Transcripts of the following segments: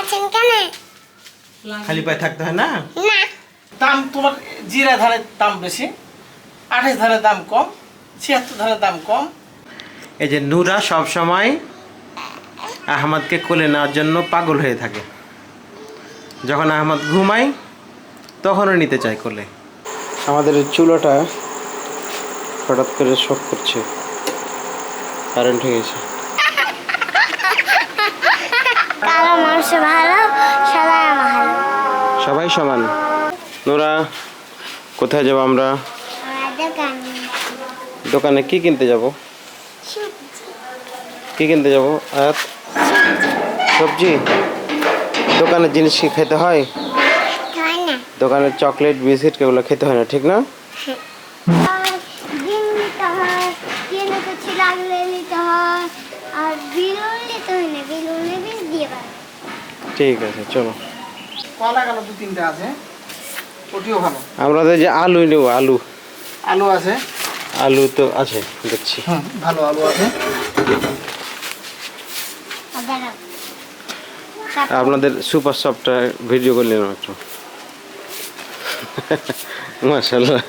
আছেন কেন? খালি পায়ে থাকতে হয় না? না। দাম তোমার জিরা ধানের দাম বেশি আঠাশ ধানের দাম কম ছিয়াত্তর ধানের দাম কম। এই যে নূরা সব সময় আহমদকে কোলে নেওয়ার জন্য পাগল হয়ে থাকে। যখন আহমদ ঘুমায় তখনও নিতে চায় কোলে। আমাদের চুলোটা হঠাৎ করে শক করছে কারেন্ট হয়ে গেছে। ভালো সাদা ভালো। সবাই সমান। নোরা কোথায় যাব আমরা? দোকানে। কি কিনতে যাব? কি কিনতে যাব? আর সবজি? দোকানের জিনিস কি খেতে হয়? হয় দোকানের চকলেট বিস্কিট এগুলো খেতে হয় না ঠিক না আর ডিম নিতে হয় কেন কিছু লাগলে নিতে হয় আর বিলুন নিতে হয় না বিলুনে বিল দিয়ে পারে ঠিক আছে চলো। কলা গেল দু তিনটা আছে ওটিও ভালো। আমরা যে আলু নেব আলু। আলু আছে। আলু তো আছে দেখছি। হুম ভালো আলু আছে। আপনাদের সুপার শপটা ভিডিও করে নিলাম একটু মাসাল্লাহ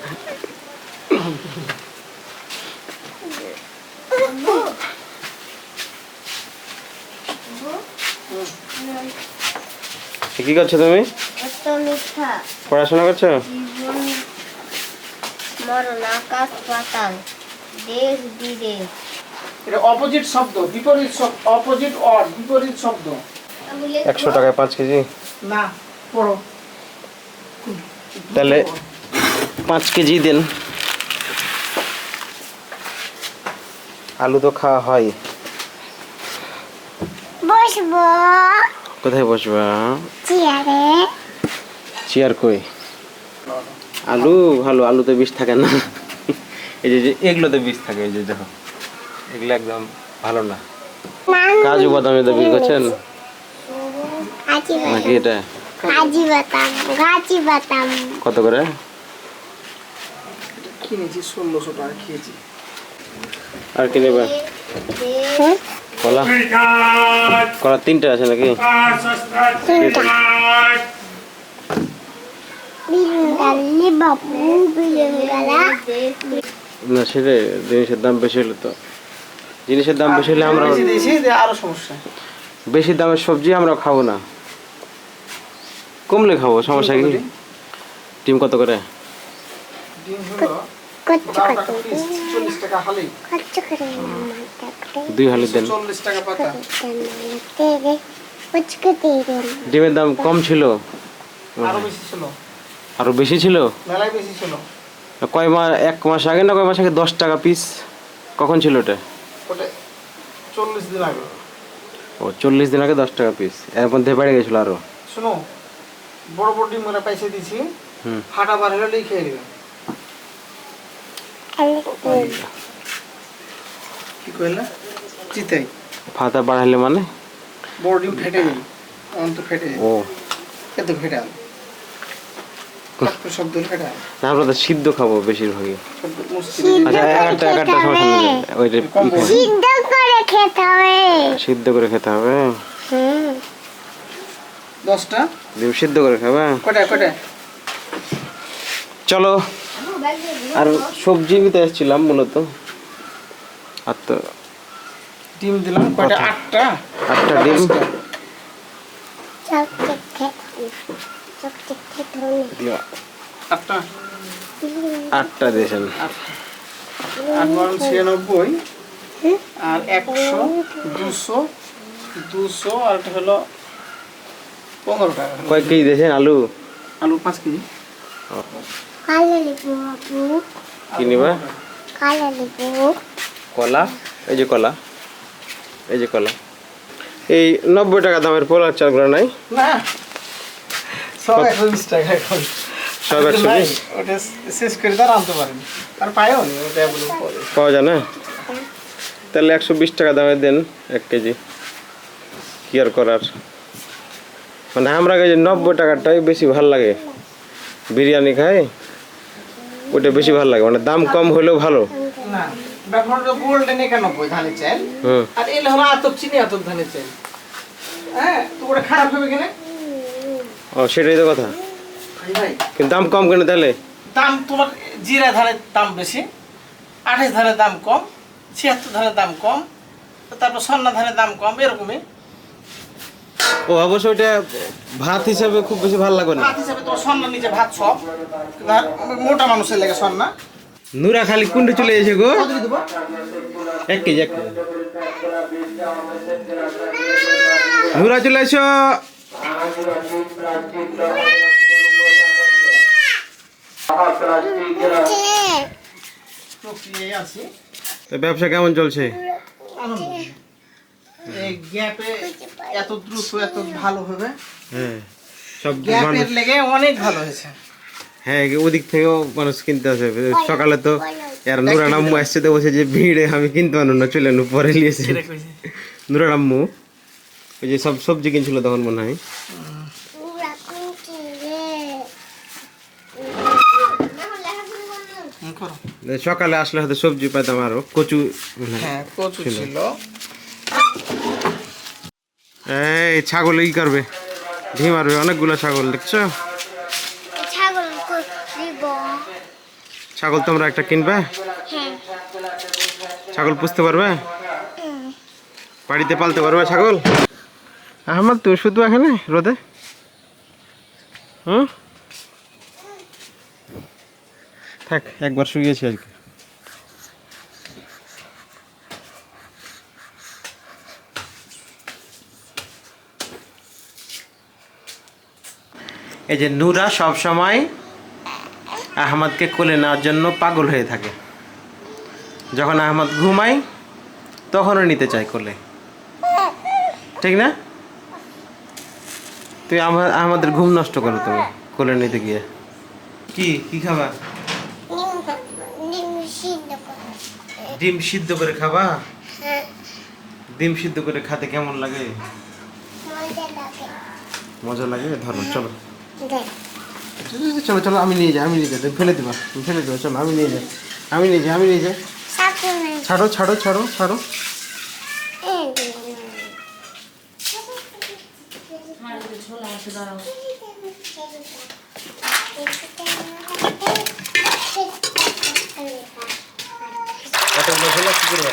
কি করছ তুমি? পড়াশোনা করছ? মরণ আকাশ পাতাল। দেশ বিদেশ। এটা অপোজিট শব্দ বিপরীত শব্দ অপোজিট অর বিপরীত শব্দ। একশো টাকায় পাঁচ কেজি? না পড়ো। তাহলে পাঁচ কেজি দেন। আলু তো খাওয়া হয়। বসবো। কোথায় বসবা? চেয়ারে। চেয়ার কই? আলু? ভালো আলুতে বিষ থাকে না। এই যে যে এগুলোতে বিষ থাকে এই যে দেখো। এগুলো একদম ভালো না। কাজু বাদামে তো বিষ করছেন? কাজী নাকি এটা? কাজী বাতাম গাছি বাতাম কত করে? কিনেছি ষোলোশো টাকা খেয়েছি। আর কি নেবে কলা। কলা তিনটে আছে নাকি? না সেটাই জিনিসের দাম বেশি হলে তো। জিনিসের দাম বেশি হলে আমরা বেশি আরও সমস্যা। বেশি দামের সবজি আমরা খাব না। কমলে খাব সমস্যা কি? ডিম কত করে? ডিম হলো দুই হালি দেন। ডিমের দাম কম ছিল। আরও বেশি ছিল। বেশি ছিল? মেলায় বেশি ছিল। কয় মাস এক মাস আগে না কয় মাস আগে দশ টাকা পিস কখন ছিল ওটা? ওটা চল্লিশ দিন আগে। ও চল্লিশ দিন আগে দশ টাকা পিস এর মধ্যে বেড়ে গেছিল আরও। শোনো বড় বড় ডিম পয়সা দিছি। হুম। ফাটা বার হলে খেয়ে নেবে কি কইলা? চিতাই। ফাতা বাড়াইলে মানে? বড় ফেটে যাবে অন্ত ফেটে যাবে ও। এত ফেটে আলো শব্দ হলে ফেটে না আমরা তো সিদ্ধ খাব বেশিরভাগই। আচ্ছা সমস্যা নেই। সিদ্ধ করে খেতে হবে। সিদ্ধ করে খেতে হবে। হুম। দশটা? ডিম সিদ্ধ করে খাবে। কটা কটা? চলো। আর সবজি নিতে এসেছিলাম মূলত। আর তো ডিম দিলাম কয়টা? আটটা? আটটা ডিম। আটটা। আটটা? দিয়েছেন। আট বারো ছিয়ানব্বই। আর একশো দুশো দুশো আর একটা হলো পনেরো টাকা। কয় কেজি দিয়েছেন? আলু? আলু পাঁচ কেজি। কালো লিবু বাবু কি নিবা কালো? লিবু কলা এই যে কলা। এই যে কলা। এই নব্বই টাকা দামের পোলার চালগুলো নাই? সব একশো বিশ টাকা এখন। সব একশো বিশ? ওটা শেষ করে তার আনতে পারেন। আর পায়ও নি ওটা পাওয়া যায় না? তাহলে একশো বিশ টাকা দামের দেন এক কেজি। কি আর করার? মানে আমরা কাছে নব্বই টাকাটাই বেশি ভালো লাগে। বিরিয়ানি খাই ওটা বেশি ভালো লাগে। মানে দাম কম হলেও ভালো। না ব্যাপার হলো গোল্ডেন একানব্বই ধানের চাল? আর এলে হলো আতপ চিনি আতপ ধানের চাল। হ্যাঁ তো ওটা খারাপ হবে কিনা? ও সেটাই তো কথা। ভাই। কিন্তু দাম কম কেন তাহলে? দাম তোমার জিরা ধানের দাম বেশি আঠাশ ধানের দাম কম ছিয়াত্তর ধানের দাম কম তারপর সন্না ধানের দাম কম এরকমই। ও অবশ্য ওইটা ভাত হিসাবে খুব বেশি ভালো লাগবে না। ভাত হিসাবে তোমার সন্না নিচে ভাত সব। মোটা মানুষের লেগে সন্না। নুরা খালি কুন্ডে চলে এসে গো। এক কেজি এক কেজি। নুরা চলে এসো। ব্যবসা কেমন চলছে? এই গ্যাপে এত দ্রুত এত ভালো হবে। হ্যাঁ সব গ্যাপের লেগে অনেক ভালো হয়েছে। হ্যাঁ ওদিক থেকেও মানুষ কিনতে আসে। সকালে তো আর নুরা নাম্মু আসছে তো বসে যে ভিড়ে আমি কিনতে পারব না চলে নু পরে নিয়েছে নুরা নাম্মু ওই যে সব সবজি কিনছিল তখন মনে হয়। সকালে আসলে হয়তো সবজি পাইতাম আরও কচু হ্যাঁ। কচু ছিল। এই ছাগল ই করবে। ঢি মারবে অনেকগুলো ছাগল দেখছ? ছাগল তোমরা একটা কিনবে? হ্যাঁ। ছাগল পুষতে পারবে? বাড়িতে পালতে পারবে ছাগল? আহমদ তুই শুধু এখানে রোদে? হুম। থাক একবার শুয়েছি আজকে। এই যে নুরা সব সময় আহমদকে কোলে নেওয়ার জন্য পাগল হয়ে থাকে। যখন আহমদ ঘুমায় তখনও নিতে চাই কোলে। ঠিক না? তুই আমার আমাদের ঘুম নষ্ট করো তুমি কোলে নিতে গিয়ে। কি কি খাবা ডিম সিদ্ধ করে ডিম সিদ্ধ করে খাবা? ডিম সিদ্ধ করে খেতে কেমন লাগে। মজা লাগে? ধরো চলো। চলো চলো আমি নিয়ে যাই আমি নিয়ে যাই। ফেলে দিবা ফেলে দিবা চলো আমি নিয়ে যাই আমি নিয়ে যাই আমি নিয়ে যাই। ছাড়ো ছাড়ো ছাড়ো ছাড়ো কতগুলো ছোলা কি করবে?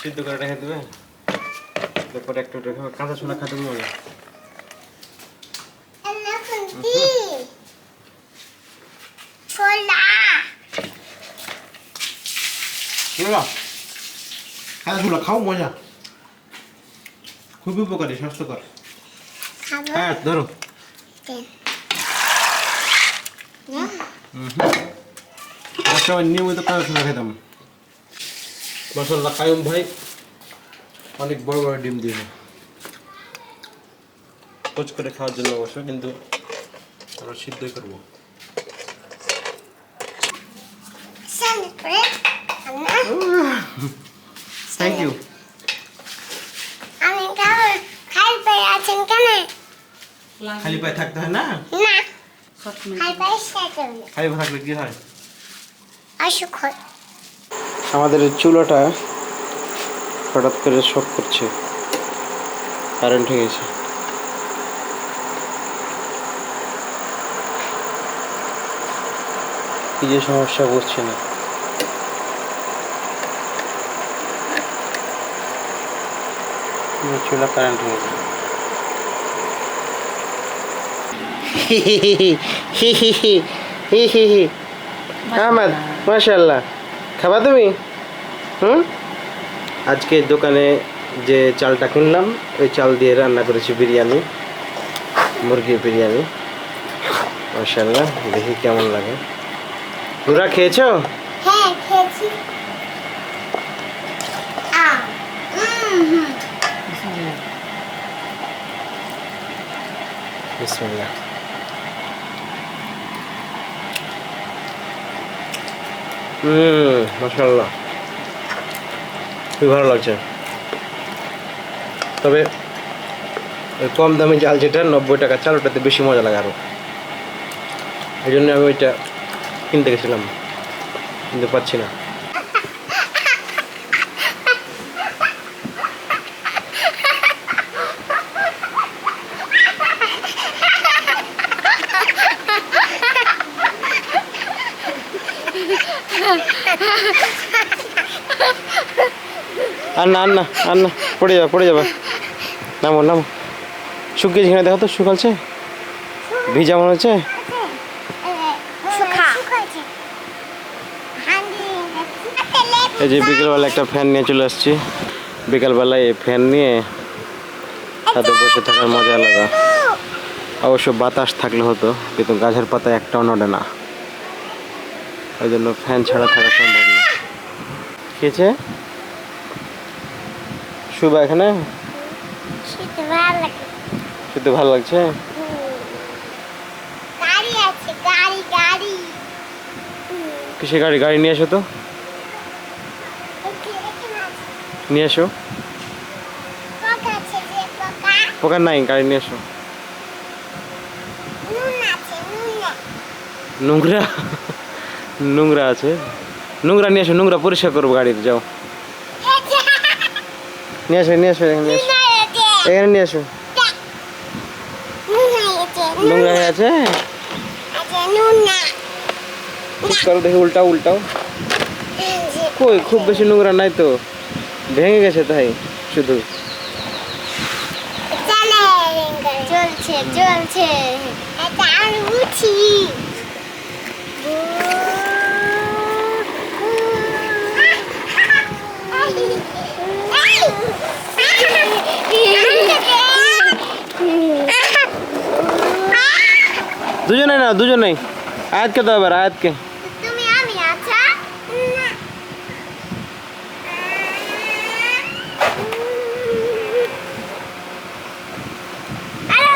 সিদ্ধ করে রেখে দেবে। তারপরে একটু রেখে কাঁচা ছোলা খাতে মজা ছোলা ধরো আমার সময় নিয়মিত কাঁচা ছোলা খেতাম মশলা কায়ুম ভাই অনেক বড় বড় ডিম দিয়ে কোচ করে খাওয়ার জন্য অবশ্য কিন্তু আমরা সিদ্ধই করব স্যান্ডউইচ করে আমরা থ্যাংক ইউ আমি খাব খাই পেয়ে আছেন কেন? খালি পায়ে থাকতে হয় না? না। খাই পেয়ে খালি পায়ে থাকলে কি হয়? অসুখ হয়। আমাদের চুলাটা হঠাৎ করে শক করছে। কারেন্ট হয়ে গেছে। কি যে সমস্যা বুঝছি না। চুলা কারেন্ট হয়ে গেছে আহমদ মাশাল্লাহ খাবা তুমি? হুম? আজকে দোকানে যে চালটা কিনলাম ওই চাল দিয়ে রান্না করেছি বিরিয়ানি মুরগির বিরিয়ানি। মাশাল্লাহ দেখি কেমন লাগে। তোরা খেয়েছো? হ্যাঁ খেয়েছি আ হুম হুম বিসমিল্লাহ হুম মাশাল্লাহ খুবই ভালো লাগছে। তবে ওই কম দামি চাল যেটা, নব্বই টাকা চাল, ওটাতে বেশি মজা লাগে আরও এই জন্য আমি ওইটা কিনতে গেছিলাম। কিন্তু পাচ্ছি না। আর না না আর না পড়ে যাবে পড়ে যাবে। নামো নামো। শুকিয়ে ঝিঙে দেখো তো শুকালছে ভিজা মনে হচ্ছে? এই যে বিকেলবেলা একটা ফ্যান নিয়ে চলে আসছি। বিকেলবেলায় এই ফ্যান নিয়ে তাতে বসে থাকার মজা আলাদা। অবশ্য বাতাস থাকলে হতো কিন্তু গাছের পাতা একটাও নড়ে না। ওই জন্য ফ্যান ছাড়া থাকা সম্ভব না। খেয়েছে শুভ এখানে? শীতে ভালো লাগছে। কিসে গাড়ি গাড়ি নিয়ে এসো তো। নিয়ে এসো পোকা আছে যে পোকা। পোকা নাই গাড়ি নিয়ে নুন। নোংরা? নোংরা আছে। নোংরা নিয়ে এসো, নোংরা পরিষ্কার করব গাড়ির যাও। নিয়ে আসো নিয়ে আসো এখানে নিয়ে এসো। এখানে নিয়ে আসো নোংরা হয়ে আছে? করো দেখে, উল্টাও উল্টাও। কই, খুব বেশি নোংরা নাই তো। ভেঙে গেছে তাই, শুধু। চলছে চলছে। আমি উঠি দুজনেই আয়াতকে দাও এবার আয়াতকে। তুমি আমি আচ্ছা। আরও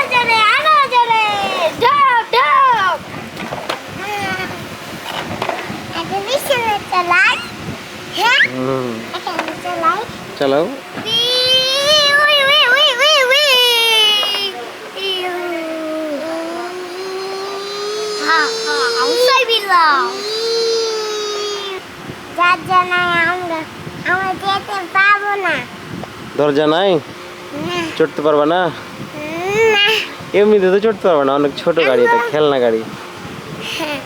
যার জন্য আমরা আমরা যেতে পাবো না। দরজা নাই? চড়তে পারবা না? এমনিতে তো চড়তে পারবে না অনেক ছোট গাড়ি এটা খেলনা গাড়ি।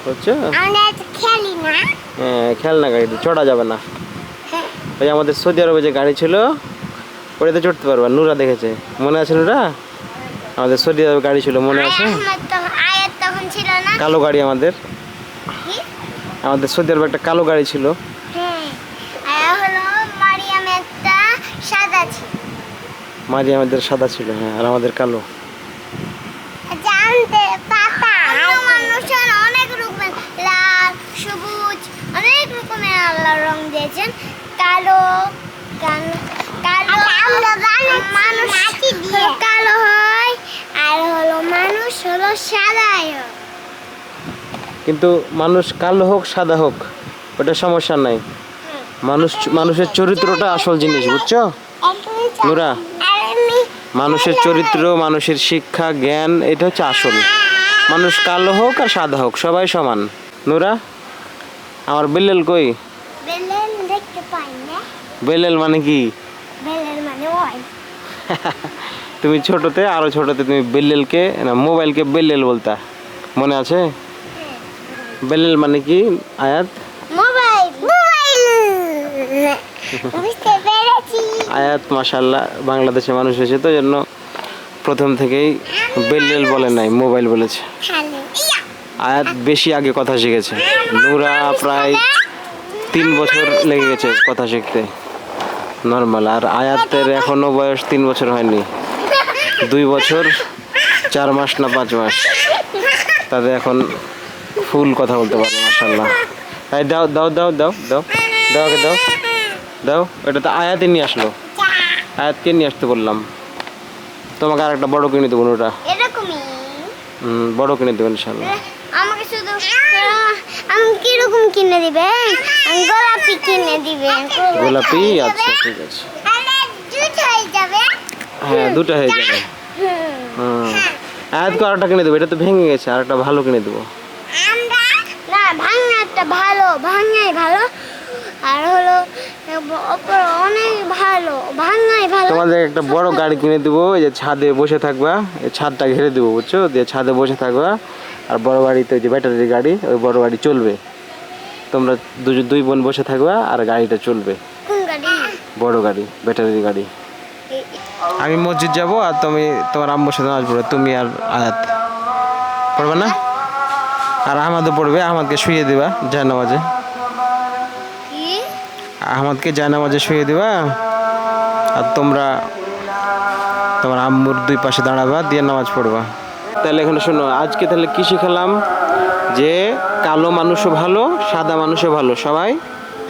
বুঝছ? খেলি না। হ্যাঁ খেলনা গাড়ি চড়া যাবে না। ওই আমাদের সৌদি আরবে যে গাড়ি ছিল ওটাতে চড়তে পারবা নুরা দেখেছে। মনে আছে নুরা? আমাদের সৌদি আরবে গাড়ি ছিল মনে আছে? কালো গাড়ি আমাদের। আমাদের সৌদি আরবে একটা কালো গাড়ি ছিল হ্যাঁ আয়া হলো মারিয়াম একটা সাদা ছিল মাঝে আমাদের সাদা ছিল হ্যাঁ আর আমাদের কালো। জানতে পাতা মানুষের অনেক রকমের লাল সবুজ অনেক রকমের আল্লাহ রং দিয়েছেন। কালো কালো কালো মানুষ কালো হয় আর হলো মানুষ হলো সাদা কিন্তু মানুষ কালো হোক সাদা হোক ওটা সমস্যা নাই। মানুষ মানুষের চরিত্রটা আসল জিনিস বুঝছ? নুরা। মানুষের চরিত্র মানুষের শিক্ষা জ্ঞান এটা হচ্ছে আসল। মানুষ কালো হোক আর সাদা হোক সবাই সমান। নুরা আমার বেলেল কই? বেলেল মানে কি? মানে তুমি ছোটতে আরও ছোটতে তুমি বেলেলকে না মোবাইলকে বেলেল বলতা। মনে আছে? বেলেল মানে কি আয়াত? Mobile mobile. আয়াত মাশাল্লাহ বাংলাদেশে মানুষ হয়েছে, তো জন্য প্রথম থেকেই বেলেল বলে নাই, মোবাইল বলেছে। আয়াত বেশি আগে কথা শিখেছে। নুরা প্রায় তিন বছর লেগে গেছে কথা শিখতে। নর্মাল, আর আয়াতের এখনও বয়স তিন বছর হয়নি। দুই বছর, চার মাস না পাঁচ মাস। তাদের এখন ফুল কথা বলতে পারে মাসাল্লাহ তাই দাও দাও দাও দাও দাও দাও দাও। দাও এটা তো আয়াতে নিয়ে আসলো। আয়াতকে নিয়ে আসতে বললাম। তোমাকে আর একটা বড় কিনে দেবো ওটা এরকমই? বড় কিনে দেবেন ইনশাল্লাহ আমাকে শুধু আমি কীরকম কিনে দিবে? আমি গোলাপি কিনে দিবে গোলাপি। আচ্ছা ঠিক আছে। হয়ে যাবে। হ্যাঁ দুটো হয়ে যাবে। হুম। আয়াতকে আরেকটা কিনে দেবো এটা তো ভেঙে গেছে আর একটা ভালো কিনে দেবো। আমরা না ভাঙনাটা ভালো ভাঙাই ভালো। আর হলো অনেক ভালো ভাঙাই ভালো। তোমাদের একটা বড় গাড়ি কিনে দেবো এই যে ছাদে বসে থাকবা এই ছাদটা ঘিরে দেবো বুঝছ? দিয়ে ছাদে বসে থাকবা আর বড় গাড়িতে ওই যে ব্যাটারি গাড়ি ওই বড় গাড়ি চলবে। তোমরা দুজন দুই বোন বসে থাকবা আর গাড়িটা চলবে। কোন গাড়ি? বড় গাড়ি ব্যাটারি গাড়ি। আমি মসজিদ যাব আর তুমি তোমার আম্মুর সাথে নামাজ পড়বে তুমি আর আয়াত। পড়বে না? আর আহমদও পড়বে আহমদকে শুয়ে দিবা যায় নামাজে কি আহমদকে যায় নামাজে শুয়ে দিবা আর তোমরা তোমার আম্মুর দুই পাশে দাঁড়াবা দিয়ে নামাজ পড়বা। তাহলে এখন শোনো আজকে তাহলে কি শিখালাম? যে কালো মানুষও ভালো সাদা মানুষও ভালো সবাই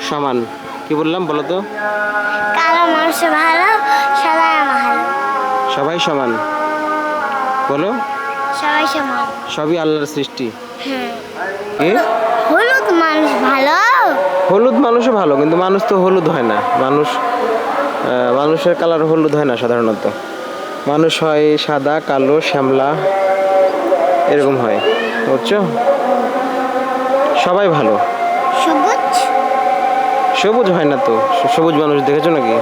সমান। কি বললাম বলো তো? কালো মানুষ ভালো সাদা ভালো সবাই সমান। বলো। সবাই সমান। সবই আল্লাহর সৃষ্টি। হ্যাঁ। হলুদ মানুষ ভালো হলুদ মানুষও ভালো কিন্তু মানুষ তো হলুদ হয় না। মানুষ মানুষের কালার হলুদ হয় না সাধারণত। মানুষ হয় সাদা কালো শ্যামলা এরকম হয়। বুঝছ? সবাই ভালো। সবুজ? সবুজ হয় না তো? সবুজ মানুষ দেখেছ নাকি?